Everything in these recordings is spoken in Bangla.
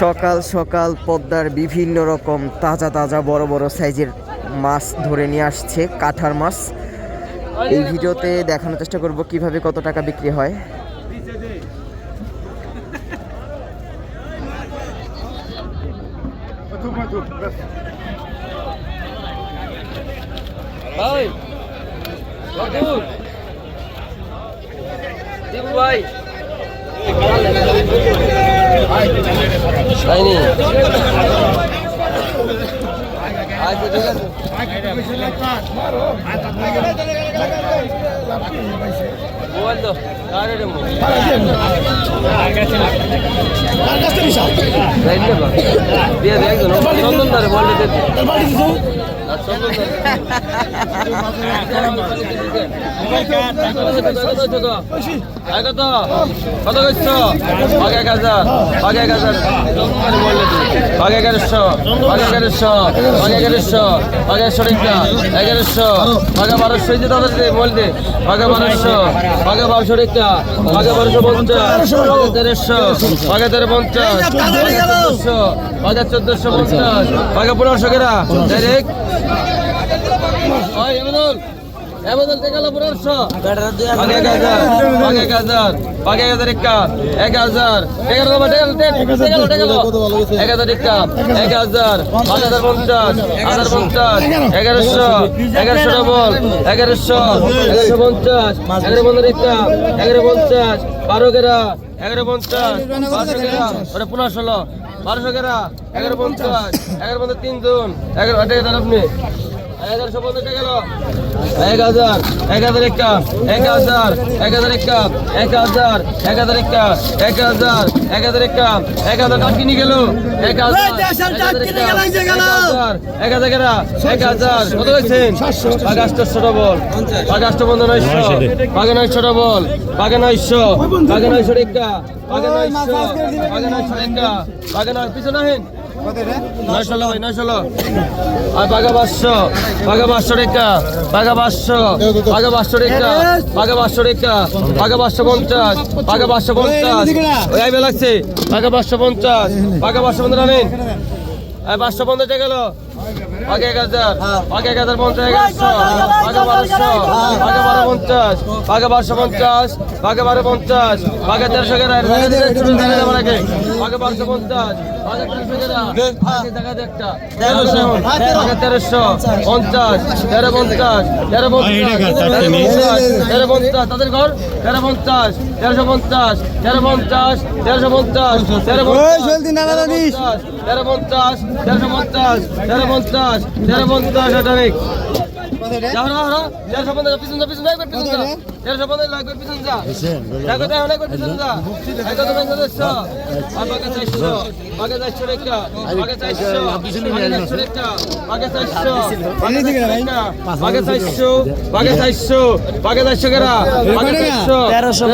সকাল সকাল পদ্মার বিভিন্ন রকম তাজা তাজা বড় বড় সাইজের মাছ ধরে নিয়ে আসছে, কাঠার মাছ। এই ভিডিওতে দেখানোর চেষ্টা করব কীভাবে কত টাকা বিক্রি হয়। ভাই তাইনি আচ্ছা ঠিক আছে বল তো আরে রে মুই দিয়ে দেখ নন্দন তারে বলে দে। কত কত করছ আগে এক হাজার আগে এক হাজার আগে এগারোশো আগে এগারোশো আগে এগারোশো আগে একশো টাকা এগারোশো আগে বারোশো যে তাদের দে বল দে আগে বারোশো আগে বারোশো টাকা আগে বারোশো পঞ্চাশ তেরোশো আগে তেরো পঞ্চাশ আগে চোদ্দশো পঞ্চাশ আগে পনেরোশো কেরা ডাইরেক্ট ওই এমদুল এক হাজার এক হাজার আগে এক হাজার একা এক হাজার। টেকালো টেকালো টেকালো এক হাজার একা এক হাজার, পাঁচ হাজার পঞ্চাশ হাজার পঞ্চাশ, এগারোশো এগারোশো ডবল এগারোশো এগারোশো পঞ্চাশ, এগারো পনেরো একা এগারো পঞ্চাশ, বারো গেরা এগারো পঞ্চাশ বারোশো গেরা ওটা পনেরো ষোলো বারোশো কেরা? এগারো পঞ্চাশ। এগারো পঞ্চাশ তিনজন। এগারো আপনি? এক হাজার এক হাজার এক হাজার এক হাজার এক হাজার একটা এক হাজার এক হাজার একটা এক হাজার এক হাজার একটা এক হাজার কাঠ কিনে গেল এক হাজার এক হাজার কেনা এক হাজার কত হয়েছেন বাগাসটা ছোট বল বাগাসটা বন্ধ নয়শো বাগে নয়শো বল বাগে নয়শো বাগে নয়শো একটা বাগে নয়শো বাগে নয়শো একটা বাগে নয় পিছনে ভাই আর বাঘা পাঁচশো বাঘা পাঁচশো রেখা বাঘা পাঁচশো বাঘা পাঁচশো রেখা বাঘা পাঁচশো রেখা বাঘা পাঁচশো পঞ্চাশ বাঘা পাঁচশো পঞ্চাশ ওই আইবে লাগছে বাঘা পাঁচশো পঞ্চাশ বাঘা পাঁচশো পঞ্চাশ আনেন পাঁচশো পঞ্চাশ গেল আগে এক হাজার আগে এক হাজার পঞ্চাশ এগারোশো আগে বারোশো আগে বারো পঞ্চাশ আগে বারোশো পঞ্চাশ আগে বারো পঞ্চাশ আগে তেরোশো আগে বারোশো পঞ্চাশ তেরোশো। পঞ্চাশ। তেরো পঞ্চাশ। তেরো পঞ্চাশ। তেরো পঞ্চাশ। তাদের ঘর? তেরো পঞ্চাশ। তেরোশো পঞ্চাশ। তেরো পঞ্চাশ। তেরোশো পঞ্চাশ। তেরো পঞ্চাশ। তেরো পঞ্চাশ। তেরোশো পঞ্চাশ। তেরো পঞ্চাশ। তেরো পঞ্চাশ আটারিক যাও না হলো তেরোশো পঞ্চাশ পিছন যা পিছন যা একবার পিছন যা তেরোশো পঞ্চাশ লাগবে পিছন যা দেখো দেখো একবার পিছন যা দেখো তো দেখো দেখছ আগে চারশো আগে চারশো রেখা আগে চারশো আগে আগে চারশো আগে চারশো আগে চারশো আগে চারশো গেরা আগে চারশো তেরোশো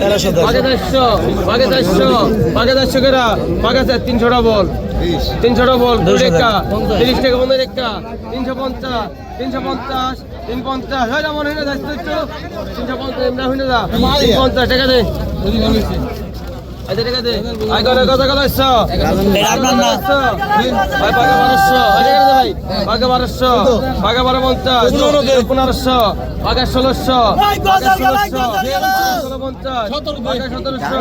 তেরোশো আগে চারশো আগে চারশো আগে চারশো গেরা আগে চার তিনশো ডবল তিনশো ডবল দুই রেখা তিরিশ টাকা পনেরো রেখা তিনশো পঞ্চাশ তিনশো পঞ্চাশ তিন পঞ্চাশ হয় যাব হয়ে যাচ্ছে তিনশো পঞ্চাশ এমনি হয় তিন পঞ্চাশ টাকা দে আপনার না ভাই পাঁচশো ভাই ভাগে বারোশো ভাগে বারো পঞ্চাশ পনেরোশো ভাগে ষোলোশো ভাগে ষোলোশো পঞ্চাশ ভাগে সতেরোশো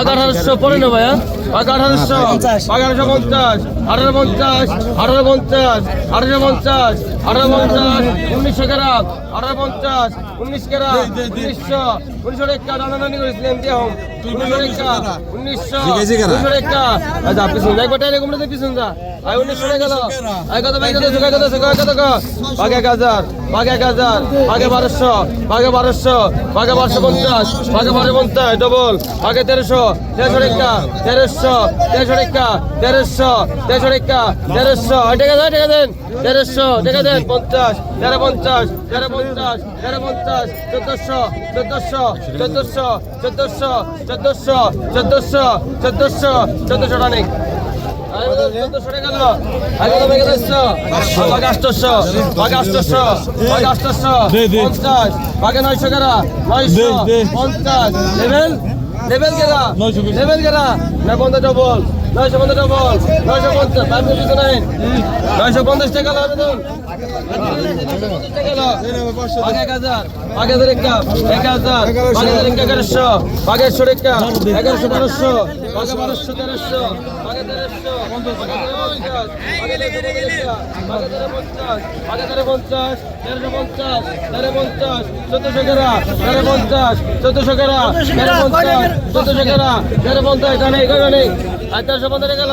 আঠারোশো পনেরো ভাইয়া? আঠারোশো আঠারোশো পঞ্চাশ আঠারো পঞ্চাশ আঠারো পঞ্চাশ আঠারো পঞ্চাশ আঠারো পঞ্চাশ উনিশশো গ্রাম আঠারো পঞ্চাশ উনিশ গ্রাম উনিশ উনিশশো উনিশশো একটা রানারানি করেছিলেন দেহম বারোশো ভাগে বারোশো ভাগে বারোশো পঞ্চাশ ভাগে বারো পঞ্চাশ ডবল ভাগে তেরোশো তেরোশো রেখা তেরোশো তেরোশো রেখা তেরোশো তেরোশো তেরোশো। ঢেকে দেন দেন। তেরোশো ঢেকে দেন পঞ্চাশ তেরো পঞ্চাশ তেরো পঞ্চাশ তেরো পঞ্চাশ চোদ্দশো চোদ্দশো চোদ্দশো চোদ্দশো চোদ্দশো চোদ্দশো চোদ্দশো চোদ্দশো অনেক নয়শো গেরা নয়শো পঞ্চাশ। লেভেল লেভেল গেরা লেভেল গেরা না পঞ্চাশ ডবল নয়শো পঞ্চাশ ডবল নয়শো পঞ্চাশ, তার কিছু নাই। নয়শো পঞ্চাশ টাকা লাগবে এক হাজার এক হাজার একটা এক হাজার এক হাজার এগারোশো এগারোশো এগারোশো বারোশো তেরোশো। চোদ্দশো কেরা তেরো পঞ্চাশ চোদ্দশো কেরা তেরো পঞ্চাশ চোদ্দশো কেরা তেরো পঞ্চাশ এগারো নেই আর তেরোশো পঞ্চাশ গেল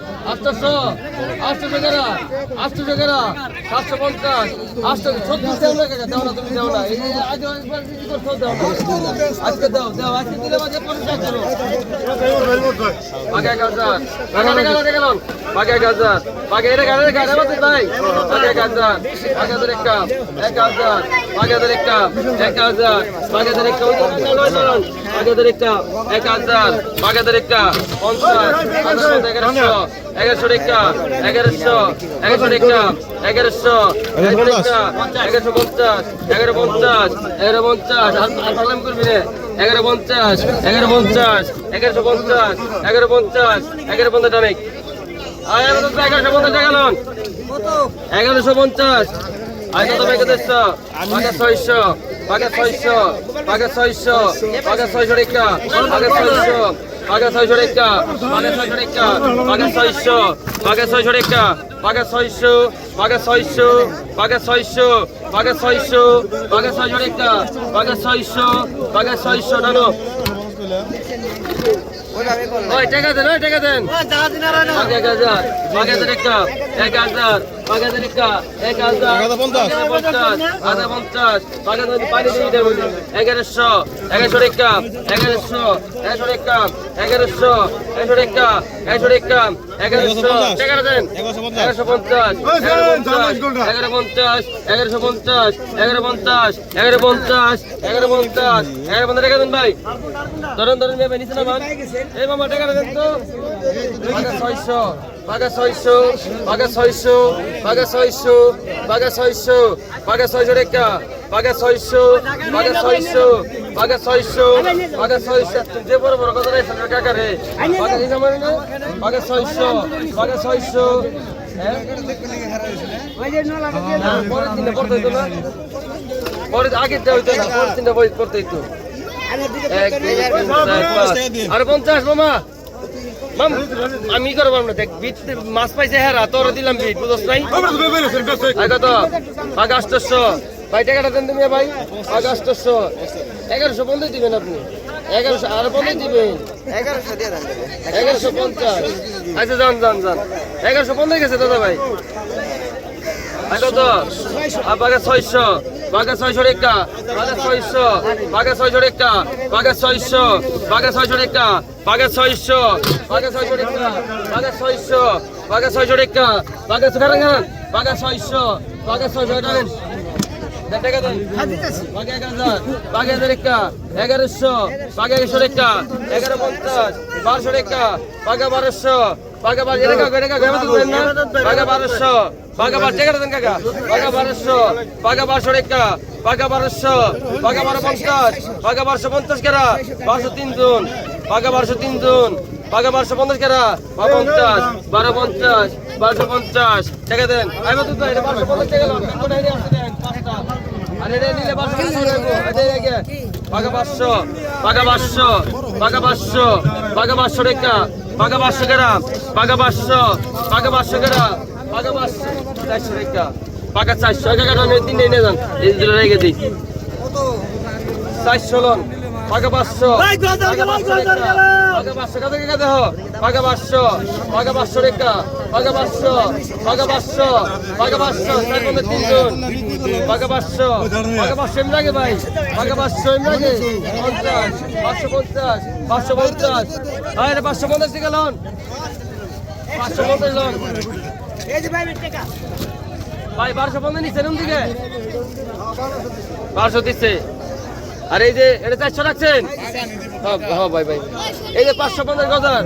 আটশো আটশো টাকা আটশো টাকা সাতশো পঞ্চাশ, আটশো ছত্রিশ দেও না কাকা, দেও না, তুমি দেও না। আজকে দাও দাও আজকে দিলে মাঝে পঞ্চাশ করো গেলাম। বাগে এক হাজার বাগে এটা গাড়ি গাড়ি মতো তাই এক হাজার এক হাজার একটা, এক হাজার বাগে হাজার একটা, এক হাজার বাগে হাজার একটা তো হাজার একটা এক হাজার বাগে হাজার একটা পঞ্চাশ এগারোশো এগারোশো একটা এগারোশো এগারোশো একটা এগারোশো এগারোশো পঞ্চাশ এগারো পঞ্চাশ এগারো পঞ্চাশ পারলাম করবি রে। এগারো পঞ্চাশ এগারো পঞ্চাশ এগারোশো পঞ্চাশ এগারো পঞ্চাশ এগারো পঞ্চাশ অনেক। এগারোশো পঞ্চাশ টাকা লন। এগারোশো পঞ্চাশ। কত? ব্যাগে ছয়শো। পাকে ছয়শো পাকে ছয়শো পাকে ছয়শো রেখা পাকে ছয়শো পাকে ছয়শো রেখা পাকে ছয়শো রেখা পাকে ছয়শো পাকে ছয়শো রেখা পাকে ছয়শো পাকে ছয়শো পাকে ছয়শো পাকে ছয়শো পাকে ছয়শো রেখা পাকে ছয়শো পাকে ছয়শো ডানো ওই টাকা দেন ওই টাকা দেন। এক হাজার এক হাজার এক হাজার এগারোশো এগারোশো একটা এগারোশো এগারোশো একটা এগারোশো এগারোশো একটা এগারোশো একটা এগারোশো এগারোশো পঞ্চাশ এগারো পঞ্চাশ। এগারোশো পঞ্চাশ এগারো পঞ্চাশ এগারো পঞ্চাশ এগারো পঞ্চাশ এগারো পঞ্চাশ টাকা দেন ভাই। ধরেন ধরেন মেয়ে নিচে নামান এই মামা টাকা দেন তো। বাঘা ছয়শো বাঘা ছয়শো বাঘা ছয়শো বাঘা ছয়শো বাঘা ছয়শো বাঘা ছয়শো রেখা বাঘা ছয়শো বাঘা ছয়শো বাঘা ছয়শো বাঘা ছয়শো। যে বড় বড় কথা নাই সরকার কাকা রে? বাঘা এই জামাই না? বাঘা ছয়শো বাঘা ছয়শো। না, পরের দিনে পড়তে হইতো না? পরের আগের দেওয়া হইতো না পরের দিনটা বই হইতো। এক, দুই, তিন, চার, পাঁচ। আরে পঞ্চাশ মামা। মাম আমি কি করব আমরা দেখ বিট মাছ পাইছে হ্যাঁ তোর দিলাম বিট বুঝছ নাই। আই কত? আগস্টশো ভাই টাকাটা দেন তুমি ভাই। আগস্টশো এগারোশো বন্ধই দিবেন আপনি। এগারোশো আর বন্ধই দিবেন। এগারোশো দিয়ে দেন এগারোশো পঞ্চাশ। আচ্ছা যান যান যান। এগারোশো পঞ্চাশ গেছে দাদা ভাই। কত? বাঘে ছয়শো। বাঘে ছয়শো রেখা। বাঘে ছয়শো। বাঘে ছয়শো রেখা। বাঘে ছয়শো। বাঘে ছয়শো রেখা। বাঘে ছয়শো বাঘে ছয়শো রেখা বাঘে ছয়শো বাঘে ছয়শো রেখা বাঘে ছয় বাঘে ছয়শো বাঘে ছয়শো টাকা এগারোশো, বাঘে একশো এগারো পঞ্চাশ, বারোশো রেখা, বাঘে বারোশো, বাঘে বারো বাঘে বারোশো, বাঘে বার টাকা দেন কাকা বাঘে বারোশো বাঘে বারোশো রেখা, বাঘে বারোশো বারো পঞ্চাশ, বাঘে বারোশো পঞ্চাশ কেরা বারোশো তিন বাঘে বারোশো তিন জন, বাঘে বারোশো পঞ্চাশ কেরা বা পঞ্চাশ, বারো পঞ্চাশ, বারোশো পঞ্চাশ। টাকা দেন। আমি তো এটা বারোশো পঞ্চাশ টাকা লোন। তিন কোটা এনে আসতে দেন? পাঁচটা। আরে রে, নিলে পাঁচশো চারশো চারশো যান। রেখে চারশো লন। পাকা পাঁচশো পাকা পাঁচশো রেখা। পাকা পাঁচশো কাছে কে দেহ পাকা পাঁচশো পাকা পাঁচশো রেখা। পাকা পাঁচশো পাকা পাঁচশো পাকা পাঁচশো পনেরো তিনজন। পাকা পাঁচশো পাকা পাঁচশো এমনি আগে ভাই। পাকা পাঁচশো এমনি আগে পঞ্চাশ পাঁচশো পঞ্চাশ পাঁচশো পঞ্চাশ। হ্যাঁ রে পাঁচশো পঞ্চাশ টাকা লোন পাঁচশো পঞ্চাশ লোন ভাই বারোশো পঞ্চাশ নিচ্ছে দিকে বারোশো দিচ্ছে। আর এই যে এটা চারশো রাখছেন? হ্যাঁ হ্যাঁ ভাই ভাই। এই যে পাঁচশো পঞ্চাশ গজার।